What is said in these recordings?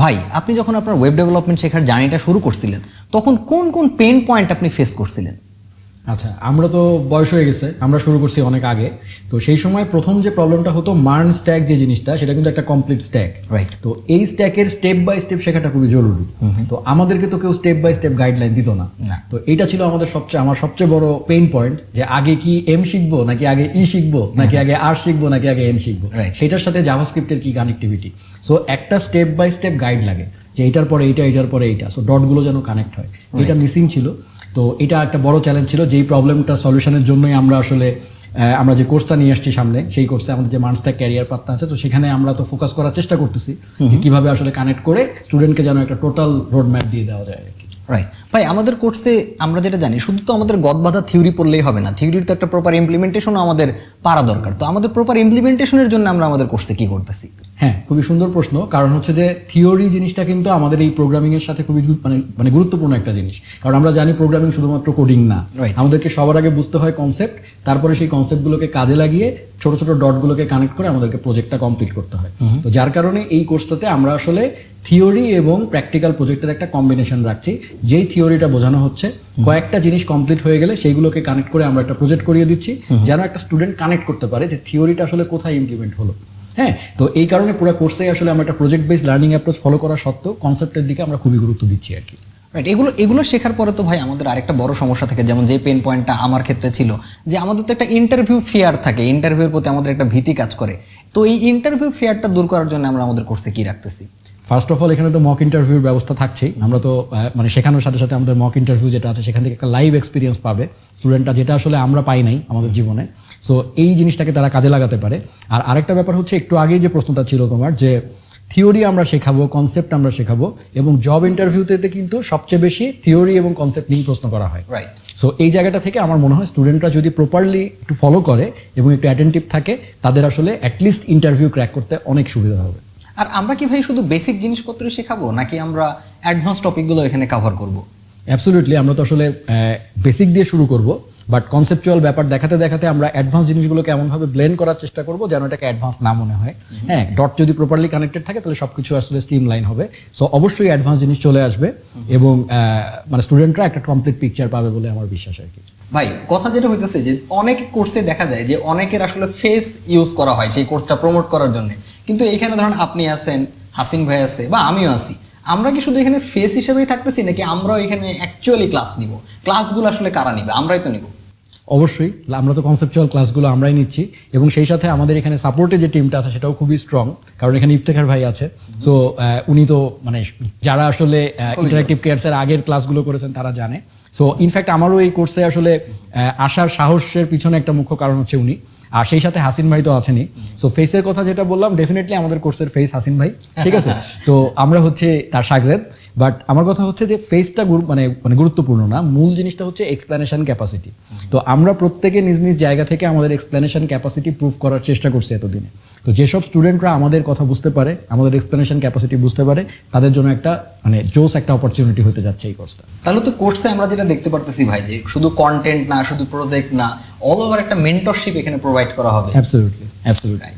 ভাই, আপনি যখন আপনার ওয়েব ডেভেলপমেন্ট শেখার জার্নিটা শুরু করছিলেন, তখন কোন কোন পেন পয়েন্ট আপনি ফেস করছিলেন? আচ্ছা আমরা তো বয়স হয়ে গেছে আমরা শুরু করছি অনেক আগে। তো সেই সময় প্রথম যে প্রবলেমটা হতো মার্ন স্ট্যাক যে জিনিসটা সেটা কিন্তু একটা কমপ্লিট স্ট্যাক Right. তো এই স্ট্যাকের স্টেপ বাই স্টেপ শেখাটা খুবই জরুরি। তো আমাদেরকে তো কেউ স্টেপ বাই স্টেপ গাইডলাইন দিত না। না। তো এটা ছিল আমাদের সবচেয়ে আমার সবচেয়ে বড় পেইন পয়েন্ট যে আগে কি এম শিখব নাকি আগে ই শিখব নাকি আগে আর শিখব নাকি আগে এন শিখব? সেটার সাথে জাভাস্ক্রিপ্টের কি কানেক্টিভিটি সো একটা স্টেপ বাই স্টেপ গাইড লাগে যে এটার পরে এইটা এটার পরে এইটা সো ডটগুলো যেন কানেক্ট হয়। এটা মিসিং ছিল। তো এটা একটা বড় চ্যালেঞ্জ ছিল যেই প্রবলেমটা সলিউশনের জন্যই আমরা আসলে আহ, আমরা যে কোর্সটা নিয়ে আসছি সামনে সেই কোর্সে আমাদের যে মানুষটা ক্যারিয়ার পাত্তা আছে তো সেখানে আমরা তো ফোকাস করার চেষ্টা করতেছি কীভাবে আসলে কানেক্ট করে স্টুডেন্টকে যেন একটা টোটাল রোড ম্যাপ দিয়ে দেওয়া যায়। রাইট ভাই আমাদের কোর্সে আমরা যেটা জানি শুধু তো আমাদের গদবাধা থিওরি পড়লেই হবে না। থিওরির তো একটা প্রপার ইমপ্লিমেন্টেশনও আমাদের পারা দরকার। তো আমাদের প্রপার ইমপ্লিমেন্টেশনের জন্য আমরা আমাদের কোর্সে কি করতেছি? হ্যাঁ খুবই সুন্দর প্রশ্ন। কারণ হচ্ছে যে থিওরি জিনিসটা কিন্তু আমাদের এই প্রোগ্রামিং এর সাথে খুবই মানে মানে গুরুত্বপূর্ণ একটা জিনিস। কারণ আমরা জানি প্রোগ্রামিং শুধুমাত্র কোডিং না. আমাদেরকে সবার আগে বুঝতে হয় কনসেপ্ট তারপরে সেই কনসেপ্টগুলোকে কাজে লাগিয়ে ছোট ছোট ডটগুলোকে কানেক্ট করে আমাদেরকে প্রজেক্টটা কমপ্লিট করতে হয়। তো যার কারণে এই কোর্সটাতে আমরা আসলে থিওরি এবং প্র্যাকটিক্যাল প্রজেক্টের একটা কম্বিনেশন রাখছি। যেই থিওরিটা বোঝানো হচ্ছে কয়েকটা জিনিস কমপ্লিট হয়ে গেলে সেইগুলোকে কানেক্ট করে আমরা একটা প্রজেক্ট করিয়ে দিচ্ছি যেন একটা স্টুডেন্ট কানেক্ট করতে পারে যে থিওরিটা আসলে কোথায় ইমপ্লিমেন্ট হলো। হ্যাঁ তো এই কারণে পুরো কোর্সে আসলে আমরা একটা project based learning approach follow করা সত্ত্বেও কনসেপ্টের দিকে আমরা খুবই গুরুত্ব দিচ্ছি আর কি। রাইট এগুলো এগুলো শেখার পরে তো ভাই আমাদের আরেকটা বড় সমস্যা থাকে যেমন যে পেন পয়েন্টটা আমার ক্ষেত্রে ছিল যে আমাদের তো একটা ইন্টারভিউ ফেয়ার থাকে ইন্টারভিউর প্রতি আমাদের একটা ভীতি কাজ করে। তো এই ইন্টারভিউ ফেয়ারটা দূর করার জন্য আমরা আমাদের কোর্সে কি রাখতেছি? ফার্স্ট অফ অল এখানে তো মক ইন্টারভিউর ব্যবস্থা থাকছেই। আমরা তো মানে শেখানোর সাথে সাথে আমাদের মক ইন্টারভিউ যেটা আছে সেখান থেকে একটা লাইভ এক্সপিরিয়েন্স পাবে স্টুডেন্টরা যেটা আসলে আমরা পাই নাই আমাদের জীবনে। সো এই জিনিসটাকে তারা কাজে লাগাতে পারে। আর আরেকটা ব্যাপার হচ্ছে একটু আগেই যে প্রশ্নটা ছিল তোমার যে থিওরি আমরা শেখাবো কনসেপ্ট আমরা শেখাবো এবং জব ইন্টারভিউতে কিন্তু সবচেয়ে বেশি থিওরি এবং কনসেপ্ট নিয়ে প্রশ্ন করা হয়। রাইট সো এই জায়গাটা থেকে আমার মনে হয় স্টুডেন্টরা যদি প্রপারলি একটু ফলো করে এবং একটু অ্যাটেন্টিভ থাকে তাদের আসলে অ্যাটলিস্ট ইন্টারভিউ ক্র্যাক করতে অনেক সুবিধা হবে। আর আমরা কি ভাই শুধু বেসিক জিনিসপত্র শেখাবো, নাকি আমরা অ্যাডভান্স টপিকগুলো এখানে কভার করব? অ্যাবসলিউটলি আমরা তো আসলে বেসিক দিয়ে শুরু করব। বাট কনসেপচুয়াল ব্যাপার দেখাতে দেখাতে আমরা অ্যাডভান্স জিনিসগুলোকে এমনভাবে ব্লেন্ড করার চেষ্টা করব যেন এটাকে অ্যাডভান্স না মনে হয়। হ্যাঁ ডট যদি প্রপারলি কানেক্টেড থাকে তাহলে সব কিছু আসলে স্ট্রিম লাইন হবে। সো অবশ্যই অ্যাডভান্স জিনিস চলে আসবে এবং মানে স্টুডেন্টরা একটা কমপ্লিট পিকচার পাবে বলে আমার বিশ্বাস আর কি। ভাই কথা যেটা হইতেছে যে অনেক কোর্সে দেখা যায় যে অনেকের আসলে ফেস ইউজ করা হয় সেই কোর্সটা প্রমোট করার জন্য। কিন্তু এখানে ধরুন আপনি আছেন হাসিন ভাই আছে বা আমিও আছি। আমরা কি শুধু এখানে ফেস হিসেবেই থাকতেছি নাকি আমরাও এখানে অ্যাকচুয়ালি ক্লাস নিব? ক্লাসগুলো আসলে কারা নিবে? আমরাই তো নিব। অবশ্যই আমরা তো কনসেপচুয়াল ক্লাসগুলো আমরাই নিচ্ছি এবং সেই সাথে আমাদের এখানে সাপোর্টে যে টিমটা আছে সেটাও খুবই স্ট্রং কারণ এখানে ইফতেখার ভাই আছে সো উনি তো মানে যারা আসলে ইন্টারাক্টিভ কেয়ারসের আগের ক্লাসগুলো করেছেন তারা জানে সো ইনফ্যাক্ট আমারও এই কোর্সে আসলে আসার সাহসের পিছনে একটা মুখ্য কারণ হচ্ছে উনি আর সেই সাথে হাসিন ভাই তো আছেনই। সো ফেসের কথা যেটা বললাম ডেফিনেটলি আমাদের কোর্সের ফেস হাসিন ভাই, ঠিক আছে? তো আমরা হচ্ছে তার সাগরেদ বাট আমার কথা হচ্ছে যে ফেসটা মানে মানে গুরুত্বপূর্ণ না, মূল জিনিসটা হচ্ছে এক্সপ্লেনেশন ক্যাপাসিটি তো আমরা প্রত্যেকে নিজ নিজ জায়গা থেকে আমাদের এক্সপ্লেনেশন ক্যাপাসিটি প্রুভ করার চেষ্টা করছি এতদিনে। তো যেসব স্টুডেন্টরা আমাদের কথা বুঝতে পারে আমাদের এক্সপ্লেনেশন ক্যাপাসিটি বুঝতে পারে তাদের জন্য একটা মানে জোস একটা অপরচুনিটি হতে যাচ্ছে এই কোর্সটা তাহলে তো কোর্সে আমরা যেটা দেখতে পারতেছি ভাই যে শুধু কন্টেন্ট না শুধু প্রজেক্ট না অল ওভার একটা মেন্টরশিপ এখানে প্রোভাইড করা হবে। অ্যাবসলিউটলি অ্যাবসলিউটলি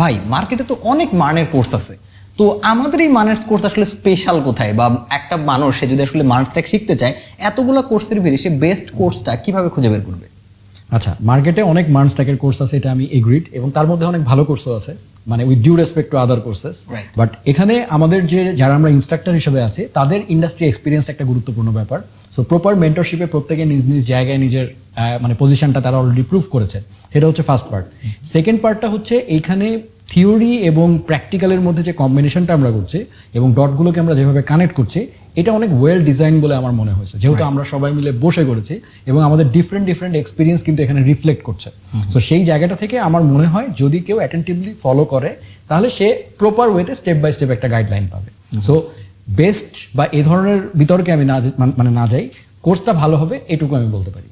ভাই মার্কেটে তো অনেক মানের কোর্স আছে। তো আমাদের এই মানের কোর্স আসলে স্পেশাল কোথায়? বা একটা মানুষ সে যদি আসলে মার্কট্যাক শিখতে চায় এতগুলো কোর্সের ভিড়ে সে বেস্ট কোর্সটা কীভাবে খুঁজে বের করবে? আচ্ছা মার্কেটে অনেক মার্নস ট্যাকের কোর্স আছে এটা আমি এগ্রিড এবং তার মধ্যে অনেক ভালো কোর্সও আছে। মানে with due respect to other courses but এখানে আমাদের যে যারা আমরা ইনস্ট্রাক্টর হিসেবে আছে তাদের ইন্ডাস্ট্রি এক্সপিরিয়েন্স একটা গুরুত্বপূর্ণ ব্যাপার। সো প্রপার মেন্টরশিপে প্রত্যেকে নিজ নিজ জায়গায় নিজের মানে পজিশনটা তারা অলরেডি প্রুভ করেছে। সেটা হচ্ছে ফার্স্ট পার্ট সেকেন্ড পার্টটা হচ্ছে এইখানে থিওরি এবং প্র্যাকটিক্যালের মধ্যে যে কম্বিনেশনটা আমরা করছি এবং ডটগুলোকে আমরা যেভাবে কানেক্ট করছি এটা অনেক ওয়েল ডিজাইন বলে আমার মনে হয়েছে। যেহেতু আমরা সবাই মিলে বসে করেছি এবং আমাদের ডিফারেন্ট ডিফারেন্ট এক্সপিরিয়েন্স কিন্তু এখানে রিফ্লেক্ট করছে। সো সেই জায়গাটা থেকে আমার মনে হয় যদি কেউ অ্যাটেন্টিভলি ফলো করে তাহলে সে প্রপার ওয়েতে স্টেপ বাই স্টেপ একটা গাইডলাইন পাবে। সো বেস্ট বা এ ধরনের বিতর্কে আমি না মানে- না যাই কোর্সটা ভালো হবে এটুকু আমি বলতে পারি।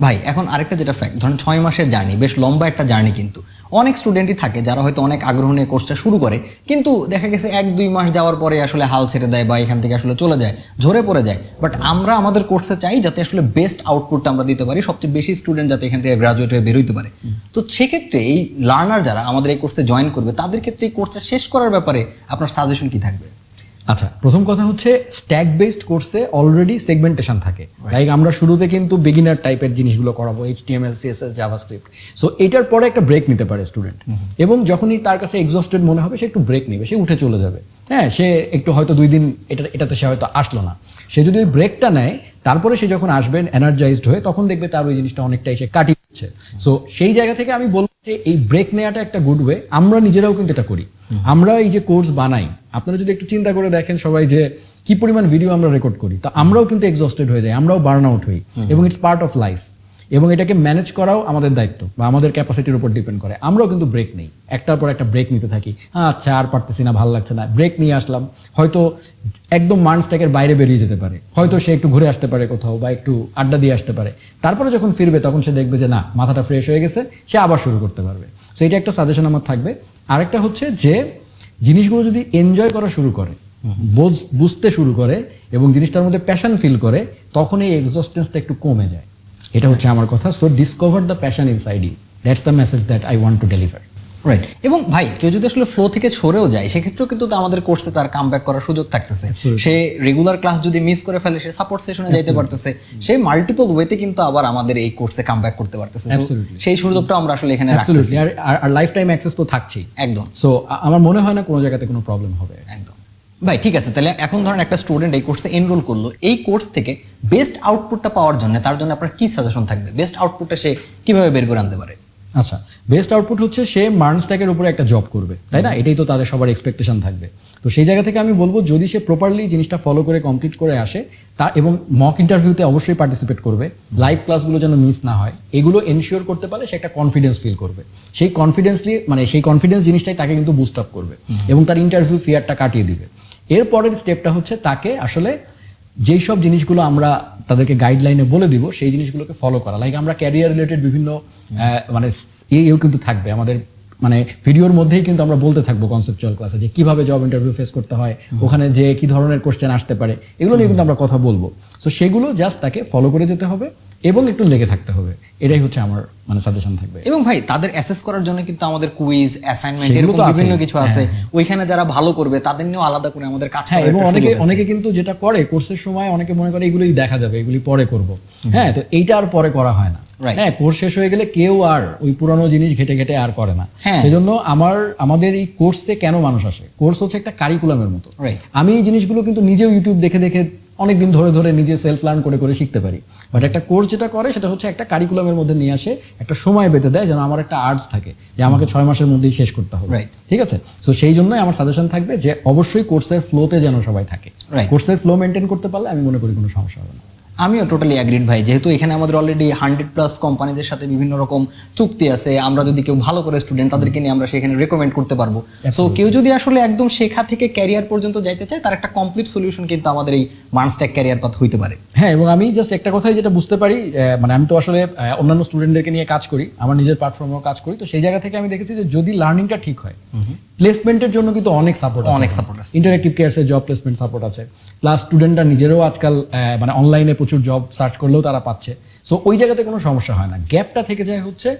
ভাই এখন আরেকটা যেটা ফ্যাক্ট ধরেন ছয় মাসের জার্নি বেশ লম্বা একটা জার্নি কিন্তু। অনেক স্টুডেন্টই থাকে যারা হয়তো অনেক আগ্রহ নিয়ে কোর্সটা শুরু করে, কিন্তু দেখা গেছে এক, দুই মাস যাওয়ার পরে আসলে হাল ছেড়ে দেয় বা এখান থেকে আসলে চলে যায়, ঝরে পড়ে যায়। বাট আমরা আমাদের কোর্সে চাই যাতে আসলে বেস্ট আউটপুটটা আমরা দিতে পারি, সবচেয়ে বেশি স্টুডেন্ট যাতে এখান থেকে গ্রাজুয়েট হয়ে বেরোতে পারে। তো সেক্ষেত্রে এই লার্নার যারা আমাদের এই কোর্সে জয়েন করবে, তাদের ক্ষেত্রে এই কোর্সটা শেষ করার ব্যাপারে আপনার সাজেশন কি থাকবে? আচ্ছা প্রথম কথা হচ্ছে স্ট্যাক বেসড কোর্সে অলরেডি সেগমেন্টেশন থাকে। লাইক আমরা শুরুতে কিন্তু বিগিনার টাইপের জিনিসগুলো করাবো এইচটিএমএল সিএসএস জাভাস্ক্রিপ্ট সো এটার পরে একটা ব্রেক নিতে পারে স্টুডেন্ট এবং যখনই তার কাছে এক্সস্টেড মনে হবে সে একটু ব্রেক নেবে সে উঠে চলে যাবে। হ্যাঁ সে একটু হয়তো দুই দিন এটা এটাতে সে হয়তো আসলো না। সে যদি ওই ব্রেকটা নেয় তারপরে সে যখন আসবে এনার্জাইজড হয়ে তখন দেখবে তার ওই জিনিসটা অনেকটাই সে কাটিয়ে দিচ্ছে। সো সেই জায়গা থেকে আমি বলব যে এই ব্রেক নেওয়াটা একটা গুড ওয়ে আমরা নিজেরাও কিন্তু এটা করি। আমরা এই যে কোর্স বানাই আপনারা যদি একটু চিন্তা করে দেখেন সবাই যে কি পরিমাণ ভিডিও আমরা রেকর্ড করি তো আমরাও কিন্তু এক্সস্টেড হয়ে যাই আমরাও বার্ন আউট হই। এবং ইটস পার্ট অফ লাইফ এবং এটাকে ম্যানেজ করাও আমাদের দায়িত্ব বা আমাদের ক্যাপাসিটির উপর ডিপেন্ড করে। আমরাও কিন্তু ব্রেক নেই। একটার পর একটা ব্রেক নিতে থাকি। হ্যাঁ আচ্ছা আর পারতেছি না ভালো লাগছে না ব্রেক নিয়ে আসলাম। হয়তো একদম মার্নস্ট্যাকের বাইরে বেরিয়ে যেতে পারে। হয়তো সে একটু ঘুরে আসতে পারে কোথাও বা একটু আড্ডা দিয়ে আসতে পারে। তারপরে যখন ফিরবে তখন সে দেখবে যে না মাথাটা ফ্রেশ হয়ে গেছে সে আবার শুরু করতে পারবে। সো এটা একটা সাজেশন আমার থাকবে। আরেকটা হচ্ছে যে জিনিসগুলো যদি এনজয় করা শুরু করে, বোঝ- বুঝতে শুরু করে এবং জিনিসটার মধ্যে প্যাশন ফিল করে, তখন এই এক্সস্টেন্সটা একটু কমে যায়। এটা হচ্ছে আমার কথা। So discover the passion inside you that's the message that I want to deliver right এবং ভাই কেউ যদি আসলে ফ্লো থেকে সরেও যায় সেক্ষেত্রেও কিন্তু আমাদের কোর্সে তার কাম করার সুযোগ থাকতেছে। সে রেগুলার ক্লাস যদি মিস করে ফেলে সে সাপোর্ট সেশনে যাইতে পারতেছে। সে মাল্টিপল ওয়েতে কিন্তু আবার আমাদের এই কোর্সে কাম করতে পারতেছে। সেই সুযোগটা আমরা আসলে এখানে রাখতেছি। আর লাইফ টাইম অ্যাক্সেস তো থাকছেই। একদম। সো আমার মনে হয় না কোনো জায়গাতে কোনো প্রবলেম হবে। একদম। ভাই ঠিক আছে তাহলে এখন ধরেন একটা স্টুডেন্ট এই কোর্সে এনরোল করল। এই কোর্স থেকে বেস্ট আউটপুটটা পাওয়ার জন্য তার জন্য আপনার কি সাজেশন থাকবে? বেস্ট আউটপুটটা সে কীভাবে বের করে আনতে পারে? আচ্ছা বেস্ট আউটপুট হচ্ছে সে মার্নস্ট্যাকের উপরে একটা জব করবে তাই না? এটাই তো তাদের সবার এক্সপেকটেশন থাকবে। তো সেই জায়গা থেকে আমি বলব যদি সে প্রপারলি জিনিসটা ফলো করে কমপ্লিট করে আসে তা এবং মক ইন্টারভিউতে অবশ্যই পার্টিসিপেট করবে লাইভ ক্লাসগুলো যেন মিস না হয় এগুলো এনশিওর করতে পারলে সে একটা কনফিডেন্স ফিল করবে। সেই কনফিডেন্সলি মানে সেই কনফিডেন্স জিনিসটাই তাকে কিন্তু বুস্ট আপ করবে এবং তার ইন্টারভিউ ফিয়ারটা কাটিয়ে দিবে। এরপরের স্টেপটা হচ্ছে তাকে আসলে যেই সব জিনিসগুলো আমরা তাদেরকে গাইডলাইনে বলে দিব সেই জিনিসগুলোকে ফলো করা। লাইক আমরা ক্যারিয়ার রিলেটেড বিভিন্ন আহ, মানে ইয়েও কিন্তু থাকবে। আমাদের মানে ভিডিওর মধ্যেই কিন্তু আমরা বলতে থাকব কনসেপচুয়াল ক্লাসে যে কীভাবে জব ইন্টারভিউ ফেস করতে হয় ওখানে যে কি ধরনের কোশ্চেন আসতে পারে এগুলো নিয়ে কিন্তু আমরা কথা বলব। সো সেগুলো জাস্ট তাকে ফলো করে যেতে হবে। এবং একটু লেগে থাকতে হবে। এটাই হচ্ছে আমার মানে সাজেশন থাকবে। এবং ভাই তাদের অ্যাসেস করার জন্য কিন্তু আমাদের কুইজ অ্যাসাইনমেন্ট এরকম বিভিন্ন কিছু আছে। ওইখানে যারা ভালো করবে তাদের নিয়েও আলাদা করে আমাদের কাজ হ্যাঁ এবং অনেকে অনেকে কিন্তু যেটা করে কোর্সের সময় অনেকে মনে করে এগুলোই দেখা যাবে এগুলি পরে করব। হ্যাঁ তো এইটা আর পরে করা হয় না। হ্যাঁ কোর্স শেষ হয়ে গেলে কেউ আর ওই পুরানো জিনিস ঘেটে ঘেটে আর করে না। হ্যাঁ। সেজন্য আমার আমাদের এই কোর্সে কেন মানুষ আসে? কোর্স হচ্ছে একটা কারিকুলামের মতো. আমি এই জিনিসগুলো কিন্তু নিজেও ইউটিউব দেখে দেখে অনেকদিন ধরে ধরে নিজে সেলফ লার্ন করে করে শিখতে পারি। বাট একটা কোর্স যেটা করে সেটা হচ্ছে একটা কারিকুলামের মধ্যে নিয়ে আসে একটা সময় বেঁধে দেয় যেন আমার একটা আর্টস থাকে যে আমাকে ছয় মাসের মধ্যেই শেষ করতে হবে। রাইট ঠিক আছে? সো সেই জন্যই আমার সাজেশন থাকবে যে অবশ্যই কোর্সের ফ্লোতে যেন সবাই থাকে. কোর্সের ফ্লো মেনটেন করতে পারলে আমি মনে করি কোনো সমস্যা হবে না। আমিও টোটালি অ্যাগ্রিড ভাই। যেহেতু এখানে আমাদের অলরেডি হান্ড্রেড প্লাস কোম্পানিদের সাথে বিভিন্ন রকম চুক্তি আছে আমরা যদি কেউ ভালো করে স্টুডেন্ট তাদেরকে নিয়ে আমরা সেখানে রেকমেন্ড করতে পারব। সো কেউ যদি আসলে একদম শেখা থেকে ক্যারিয়ার পর্যন্ত যাইতে চায় তার একটা কমপ্লিট সলিউশন কিন্তু আমাদের এই মানস্ট্যাক ক্যারিয়ার পাথ হইতে পারে। হ্যাঁ এবং আমি জাস্ট একটা কথাই যেটা বুঝতে পারি মানে আমি তো আসলে অন্যান্য স্টুডেন্টদেরকে নিয়ে কাজ করি আমার নিজের প্ল্যাটফর্মেও কাজ করি তো সেই জায়গা থেকে আমি দেখেছি যে যদি লার্নিংটা ঠিক হয় প্লেসমেন্টের জন্য কিন্তু অনেক সাপোর্ট অনেক সাপোর্ট আছে। ইন্টারেক্টিভ কেয়ারসের জব প্লেসমেন্ট সাপোর্ট আছে। প্লাস স্টুডেন্টরা নিজেরাও আজকাল মানে অনলাইনে প্রচুর জব সার্চ করলেও তারা পাচ্ছে। সো ওই জায়গাতে কোনো সমস্যা হয় না। গ্যাপটা থেকে যায় হচ্ছে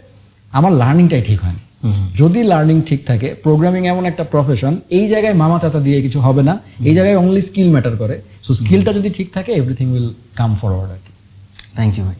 আমার লার্নিংটাই ঠিক হয় না যদি লার্নিং ঠিক থাকে প্রোগ্রামিং এমন একটা প্রফেশন এই জায়গায় মামা চাচা দিয়ে কিছু হবে না। এই জায়গায় অনলি স্কিল ম্যাটার করে। সো স্কিলটা যদি ঠিক থাকে এভরিথিং উইল কাম ফরওয়ার্ড আর কি। থ্যাংক ইউ ভাই।